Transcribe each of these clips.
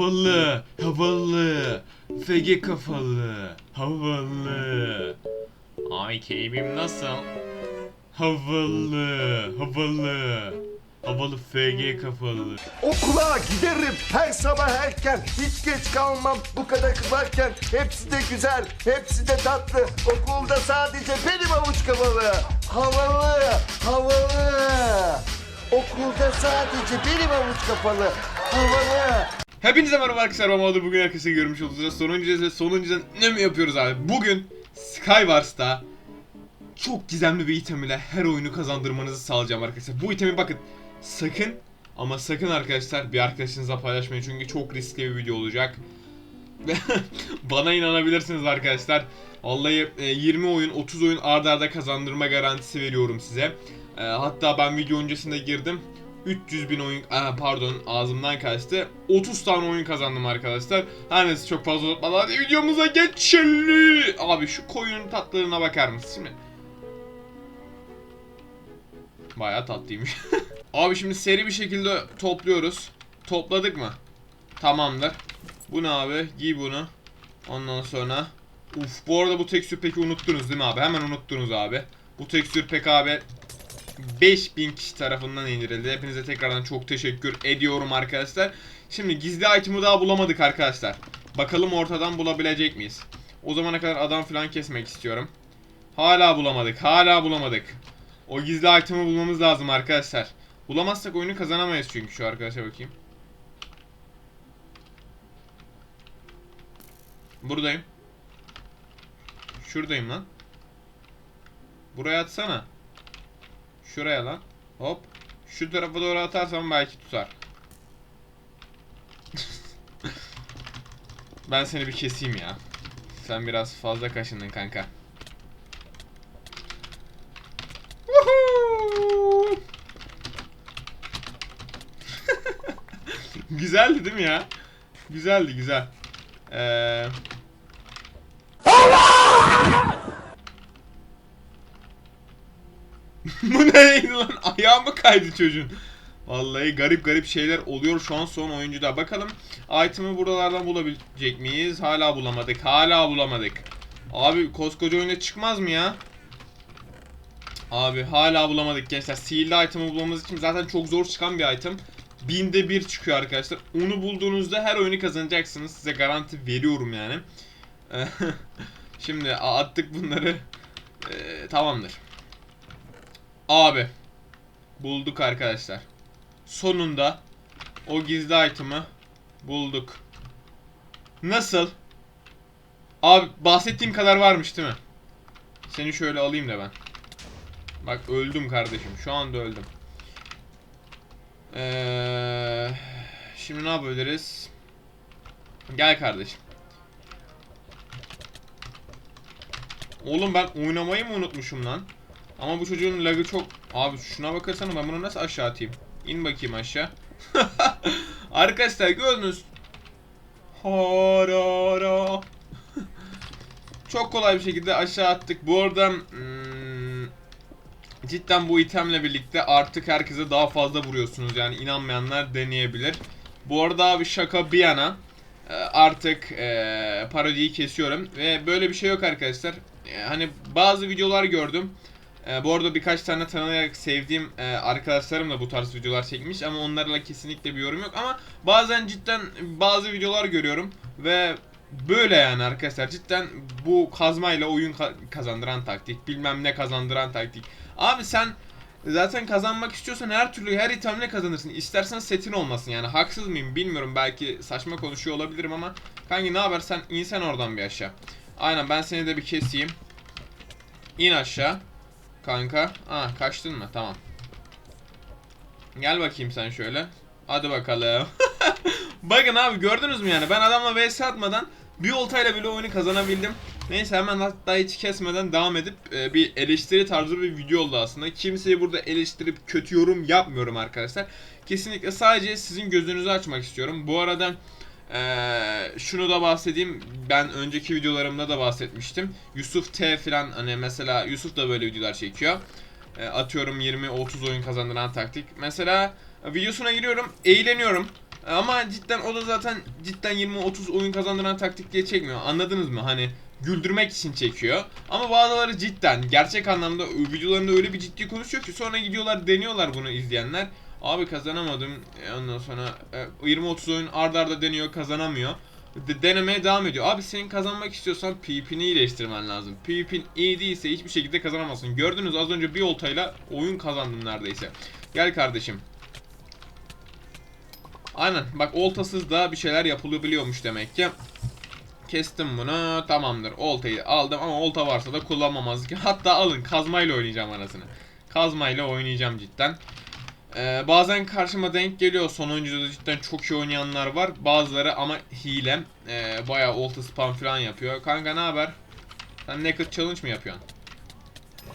Havalı, havalı. FG kafalı, havalı. Ay keyfim nasıl? Havalı, havalı. Havalı FG kafalı. Okula giderim her sabah erken Hiç geç kalmam bu kadar kız varken Hepsi de güzel, hepsi de tatlı Okulda sadece benim avuç kafalı Havalı, havalı Okulda sadece benim avuç kafalı Havalı Hepinize merhaba arkadaşlar ben Mahmut. bugün herkese görmüş olduğunuz sonuncu ve sonuncudan ne mi yapıyoruz abi? Bugün Skywars'ta çok gizemli bir item ile her oyunu kazandırmanızı sağlayacağım arkadaşlar. Bu itemi bakın sakın ama sakın arkadaşlar bir arkadaşınızla paylaşmayın çünkü çok riskli bir video olacak. Bana inanabilirsiniz arkadaşlar. Vallahi e, 20 oyun 30 oyun arda arda kazandırma garantisi veriyorum size. E, Hatta ben video öncesinde girdim. 300 bin oyun pardon ağzımdan kaçtı. 30 tane oyun kazandım arkadaşlar. Her neyse çok fazla uzatmadan hadi videomuza geçelim. Abi şu koyunun tatlılığına bakar mısın şimdi? Baya tatlıymış. Abi şimdi seri bir şekilde topluyoruz. Topladık mı? Tamamdır. Bu ne abi? Giy bunu. Ondan sonra Uf bu arada bu tekstür peki unuttunuz değil mi abi? Hemen unuttunuz abi. Bu tekstür pek abi 5000 kişi tarafından indirildi. Hepinize tekrardan çok teşekkür ediyorum arkadaşlar. Şimdi gizli item'ı daha bulamadık arkadaşlar. Bakalım ortadan bulabilecek miyiz? O zamana kadar adam falan kesmek istiyorum. Hala bulamadık. Hala bulamadık. O gizli item'ı bulmamız lazım arkadaşlar. Bulamazsak oyunu kazanamayız çünkü şu arkadaşa bakayım. Buradayım. Şuradayım lan. Buraya atsana. Şuraya lan. Hop. Şu tarafa doğru atarsam belki tutar. ben seni bir keseyim ya. Sen biraz fazla kaşındın kanka. Güzeldi değil mi ya? Güzeldi güzel. Eee... Bu neydi lan? Ayağı mı kaydı çocuğun? Vallahi garip garip şeyler oluyor şu an son oyuncuda. Bakalım item'ı buralardan bulabilecek miyiz? Hala bulamadık. Hala bulamadık. Abi koskoca oyunda çıkmaz mı ya? Abi hala bulamadık gençler. Sihirli item'ı bulmamız için zaten çok zor çıkan bir item. Binde bir çıkıyor arkadaşlar. Onu bulduğunuzda her oyunu kazanacaksınız. Size garanti veriyorum yani. Şimdi attık bunları. Ee, tamamdır. Abi. Bulduk arkadaşlar. Sonunda o gizli item'ı bulduk. Nasıl? Abi bahsettiğim kadar varmış değil mi? Seni şöyle alayım da ben. Bak öldüm kardeşim. Şu anda öldüm. Ee, şimdi ne yapabiliriz? Gel kardeşim. Oğlum ben oynamayı mı unutmuşum lan? Ama bu çocuğun lagı çok... Abi şuna bakarsanız ben bunu nasıl aşağı atayım? İn bakayım aşağı. Arkadaşlar gördünüz. Harara. çok kolay bir şekilde aşağı attık. Bu arada hmm, cidden bu itemle birlikte artık herkese daha fazla vuruyorsunuz. Yani inanmayanlar deneyebilir. Bu arada abi şaka bir yana e, artık e, parodiyi kesiyorum ve böyle bir şey yok arkadaşlar. E, hani bazı videolar gördüm. E, bu arada birkaç tane tanıyarak sevdiğim e, arkadaşlarım da bu tarz videolar çekmiş ama onlarla kesinlikle bir yorum yok ama bazen cidden bazı videolar görüyorum ve böyle yani arkadaşlar cidden bu kazmayla oyun ka- kazandıran taktik bilmem ne kazandıran taktik. Abi sen zaten kazanmak istiyorsan her türlü her itemle kazanırsın. İstersen setin olmasın yani haksız mıyım bilmiyorum belki saçma konuşuyor olabilirim ama kanki ne haber sen insen oradan bir aşağı. Aynen ben seni de bir keseyim. İn aşağı. Kanka. Aa kaçtın mı? Tamam. Gel bakayım sen şöyle. Hadi bakalım. Bakın abi gördünüz mü yani ben adamla vs atmadan bir oltayla bile oyunu kazanabildim. Neyse hemen hatta hiç kesmeden devam edip e, bir eleştiri tarzı bir video oldu aslında. Kimseyi burada eleştirip kötü yorum yapmıyorum arkadaşlar. Kesinlikle sadece sizin gözünüzü açmak istiyorum. Bu arada ee, şunu da bahsedeyim. Ben önceki videolarımda da bahsetmiştim. Yusuf T falan hani mesela Yusuf da böyle videolar çekiyor. Ee, atıyorum 20-30 oyun kazandıran taktik. Mesela videosuna giriyorum, eğleniyorum. Ama cidden o da zaten cidden 20-30 oyun kazandıran taktik diye çekmiyor. Anladınız mı? Hani güldürmek için çekiyor. Ama bazıları cidden gerçek anlamda videolarında öyle bir ciddi konuşuyor ki sonra gidiyorlar deniyorlar bunu izleyenler. Abi kazanamadım. E, Ondan sonra e, 20-30 oyun arda arda deniyor kazanamıyor. De- denemeye devam ediyor. Abi senin kazanmak istiyorsan PvP'ni iyileştirmen lazım. PvP'in iyi değilse hiçbir şekilde kazanamazsın. Gördünüz az önce bir oltayla oyun kazandım neredeyse. Gel kardeşim. Aynen bak oltasız da bir şeyler yapılabiliyormuş demek ki. Kestim bunu tamamdır oltayı aldım ama olta varsa da kullanmamazlık. Hatta alın kazmayla oynayacağım anasını. Kazmayla oynayacağım cidden. Ee, bazen karşıma denk geliyor son oyuncuda da cidden çok iyi oynayanlar var. Bazıları ama hile. Ee, bayağı olta spam falan yapıyor. Kanka ne haber? Sen naked challenge mı yapıyorsun?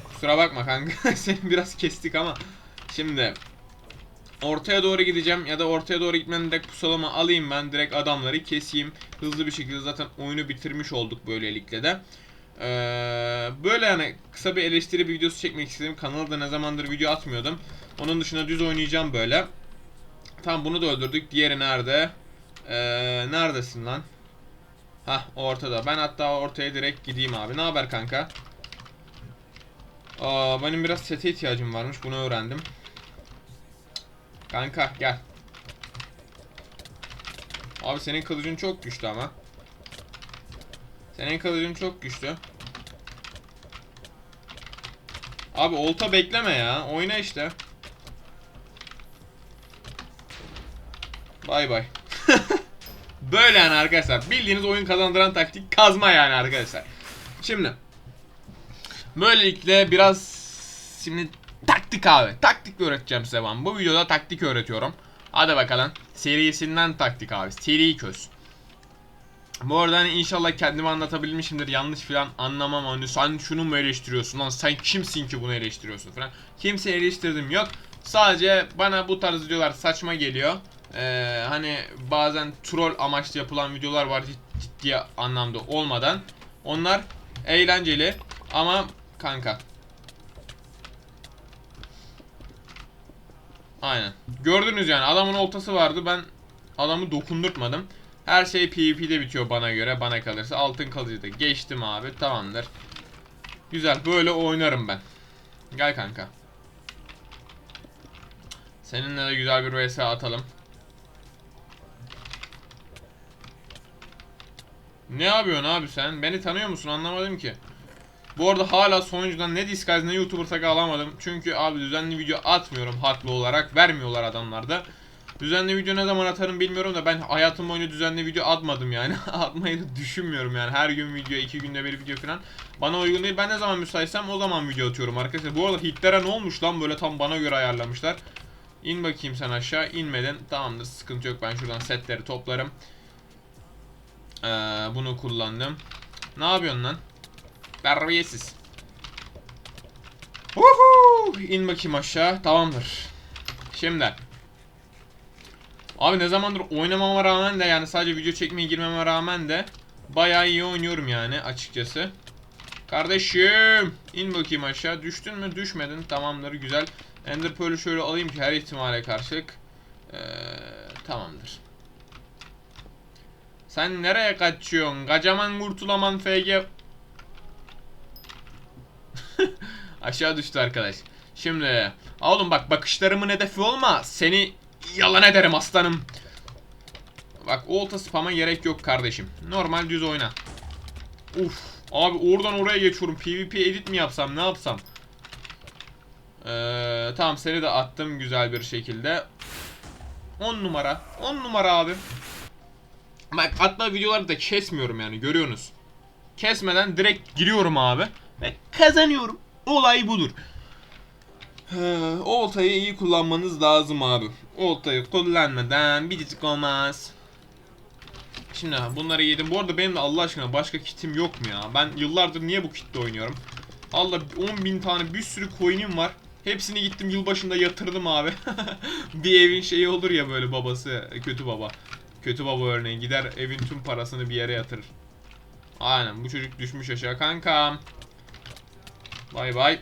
Kusura bakma kanka seni biraz kestik ama. Şimdi ortaya doğru gideceğim ya da ortaya doğru gitmenin direkt pusulama alayım ben direkt adamları keseyim. Hızlı bir şekilde zaten oyunu bitirmiş olduk böylelikle de. Ee, böyle yani kısa bir eleştiri bir videosu çekmek istedim. Kanalda ne zamandır video atmıyordum. Onun dışında düz oynayacağım böyle. Tamam bunu da öldürdük. Diğeri nerede? Ee, neredesin lan? Hah ortada. Ben hatta ortaya direkt gideyim abi. Ne haber kanka? Aa, benim biraz sete ihtiyacım varmış. Bunu öğrendim. Kanka gel. Abi senin kılıcın çok güçlü ama. Senin kılıcın çok güçlü. Abi olta bekleme ya. Oyna işte. Bay bay. Böyle yani arkadaşlar. Bildiğiniz oyun kazandıran taktik kazma yani arkadaşlar. Şimdi böylelikle biraz şimdi taktik abi. Taktik öğreteceğim size ben. Bu videoda taktik öğretiyorum. Hadi bakalım. Serisinden taktik abi. Seri köz. Bu arada hani inşallah kendimi anlatabilmişimdir. Yanlış falan anlamam. Hani sen şunu mu eleştiriyorsun lan? Sen kimsin ki bunu eleştiriyorsun falan. Kimse eleştirdim yok. Sadece bana bu tarz videolar saçma geliyor. Ee, hani bazen troll amaçlı yapılan videolar var cid- ciddi anlamda olmadan. Onlar eğlenceli ama kanka. Aynen. Gördünüz yani adamın oltası vardı ben adamı dokundurtmadım. Her şey PvP'de bitiyor bana göre bana kalırsa. Altın kalıcı da geçtim abi tamamdır. Güzel böyle oynarım ben. Gel kanka. Seninle de güzel bir vs atalım. Ne yapıyorsun abi sen? Beni tanıyor musun? Anlamadım ki. Bu arada hala sonuncudan ne Disguise ne YouTuber tagı alamadım. Çünkü abi düzenli video atmıyorum haklı olarak. Vermiyorlar adamlar da. Düzenli video ne zaman atarım bilmiyorum da ben hayatım boyunca düzenli video atmadım yani. Atmayı da düşünmüyorum yani. Her gün video, iki günde bir video falan. Bana uygun değil. Ben ne zaman müsaitsem o zaman video atıyorum arkadaşlar. Bu arada hitlere ne olmuş lan böyle tam bana göre ayarlamışlar. İn bakayım sen aşağı. İnmedin. Tamamdır sıkıntı yok. Ben şuradan setleri toplarım. Ee, bunu kullandım. Ne yapıyorsun lan? Terbiyesiz. Woohoo! İn bakayım aşağı. Tamamdır. Şimdi. Abi ne zamandır oynamama rağmen de yani sadece video çekmeye girmeme rağmen de bayağı iyi oynuyorum yani açıkçası. Kardeşim in bakayım aşağı. Düştün mü? Düşmedin. Tamamdır güzel. Ender Pearl'ü şöyle alayım ki her ihtimale karşılık. Ee, tamamdır. Sen nereye kaçıyorsun? Kaçaman kurtulaman FG. Aşağı düştü arkadaş. Şimdi oğlum bak bakışlarımın hedefi olma. Seni yalan ederim aslanım. Bak olta spam'a gerek yok kardeşim. Normal düz oyna. Uf. Abi oradan oraya geçiyorum. PvP edit mi yapsam ne yapsam? Ee, tamam seni de attım güzel bir şekilde. 10 numara. 10 numara abi. Bak atma videoları da kesmiyorum yani görüyorsunuz. Kesmeden direkt giriyorum abi. Ve kazanıyorum. Olay budur. Oltayı iyi kullanmanız lazım abi. Oltayı kullanmadan biricik olmaz. Şimdi bunları yedim. Bu arada benim de Allah aşkına başka kitim yok mu ya? Ben yıllardır niye bu kitle oynuyorum? Allah 10 bin tane bir sürü coin'im var. Hepsini gittim yılbaşında yatırdım abi. bir evin şeyi olur ya böyle babası kötü baba. Kötü baba örneğin gider evin tüm parasını bir yere yatırır. Aynen bu çocuk düşmüş aşağı kankam. Bay bay.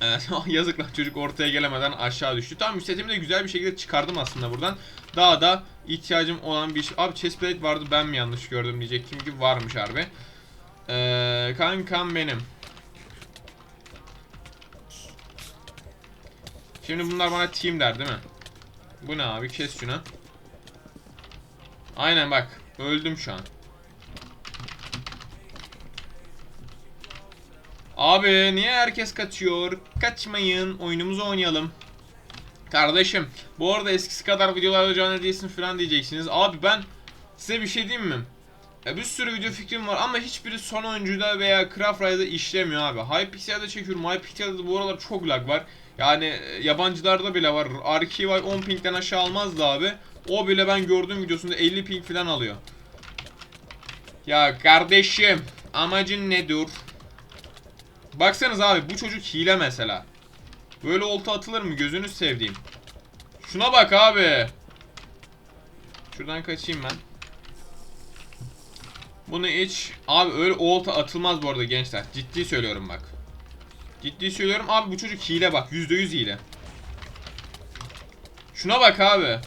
Yazık lan çocuk ortaya gelemeden aşağı düştü. Tamam setimi de güzel bir şekilde çıkardım aslında buradan. Daha da ihtiyacım olan bir şey. Abi chestplate vardı ben mi yanlış gördüm diyecektim ki varmış harbi. Ee, kankam benim. Şimdi bunlar bana team der değil mi? Bu ne abi kes şunu. Aynen bak öldüm şu an. Abi niye herkes kaçıyor? Kaçmayın. Oyunumuzu oynayalım. Kardeşim bu arada eskisi kadar videolarda canlı değilsin falan diyeceksiniz. Abi ben size bir şey diyeyim mi? Ya bir sürü video fikrim var ama hiçbiri son oyuncuda veya Craft işlemiyor abi. Hypixel'de çekiyorum. Hypixel'de bu aralar çok lag var. Yani e, yabancılarda bile var. RKY 10 pingden aşağı almazdı abi. O bile ben gördüğüm videosunda 50 ping falan alıyor. Ya kardeşim amacın nedir? Baksanız abi bu çocuk hile mesela. Böyle olta atılır mı gözünüz sevdiğim. Şuna bak abi. Şuradan kaçayım ben. Bunu iç. Abi öyle olta atılmaz bu arada gençler. Ciddi söylüyorum bak. Ciddi söylüyorum abi bu çocuk hile bak. %100 hile. Şuna bak abi.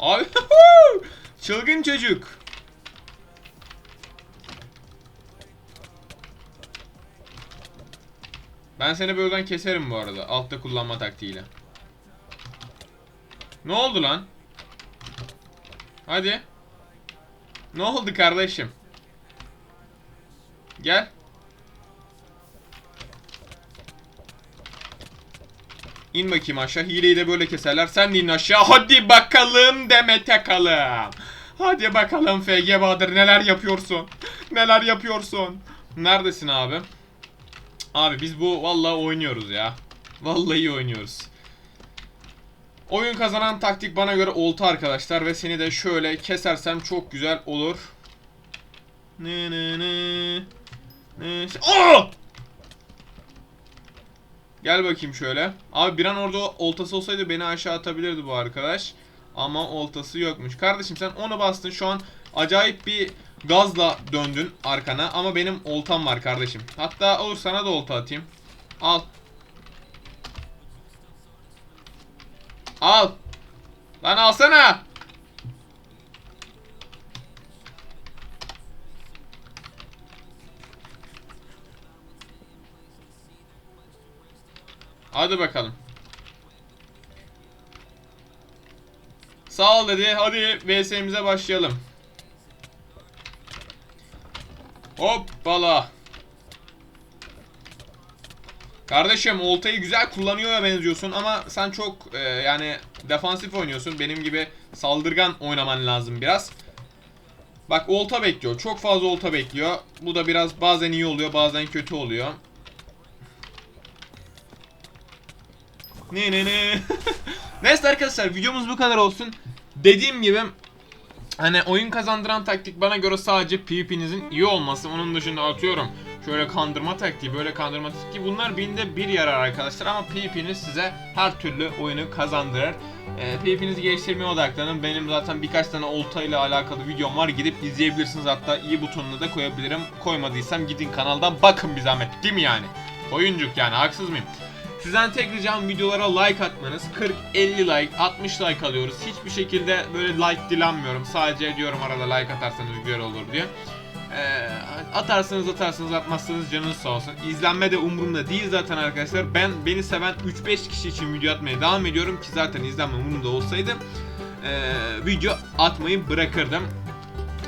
Abi çılgın çocuk. Ben seni buradan keserim bu arada. Altta kullanma taktiğiyle. Ne oldu lan? Hadi. Ne oldu kardeşim? Gel. İn bakayım aşağı. Hileyi de böyle keserler. Sen de in aşağı. Hadi bakalım Demet Akalın. Hadi bakalım FG Bahadır neler yapıyorsun? Neler yapıyorsun? Neredesin abi? Abi biz bu vallahi oynuyoruz ya. Vallahi oynuyoruz. Oyun kazanan taktik bana göre olta arkadaşlar ve seni de şöyle kesersem çok güzel olur. Ne ne ne. Ne. Aa! Gel bakayım şöyle. Abi bir an orada oltası olsaydı beni aşağı atabilirdi bu arkadaş. Ama oltası yokmuş. Kardeşim sen onu bastın şu an acayip bir gazla döndün arkana ama benim oltam var kardeşim. Hatta olur sana da olta atayım. Al. Al. Lan alsana. Hadi bakalım. Sağ ol dedi. Hadi VS'imize başlayalım. Hoppala. Kardeşim oltayı güzel kullanıyor benziyorsun ama sen çok e, yani defansif oynuyorsun. Benim gibi saldırgan oynaman lazım biraz. Bak olta bekliyor. Çok fazla olta bekliyor. Bu da biraz bazen iyi oluyor bazen kötü oluyor. Ne ne ne. Neyse arkadaşlar videomuz bu kadar olsun. Dediğim gibi Hani oyun kazandıran taktik bana göre sadece PvP'nizin iyi olması. Onun dışında atıyorum şöyle kandırma taktiği, böyle kandırma taktiği bunlar binde bir yarar arkadaşlar ama PvP'niz size her türlü oyunu kazandırır. Ee, PvP'nizi geliştirmeye odaklanın. Benim zaten birkaç tane olta ile alakalı videom var. Gidip izleyebilirsiniz. Hatta iyi butonunu da koyabilirim. Koymadıysam gidin kanaldan bakın bir zahmet. Değil mi yani? Oyuncuk yani haksız mıyım? Sizden tek ricam videolara like atmanız. 40-50 like, 60 like alıyoruz. Hiçbir şekilde böyle like dilenmiyorum. Sadece diyorum arada like atarsanız güzel olur diye. Ee, atarsanız atarsınız atmazsanız canınız sağ olsun. İzlenme de umurumda değil zaten arkadaşlar. Ben beni seven 3-5 kişi için video atmaya devam ediyorum ki zaten izlenme umurumda olsaydı ee, video atmayı bırakırdım.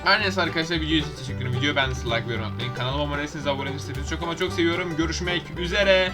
Her neyse arkadaşlar video için teşekkür ederim. Videoyu beğendiyseniz like ve yorum atmayın. Kanalıma abone değilseniz abone olmayı çok ama çok seviyorum. Görüşmek üzere.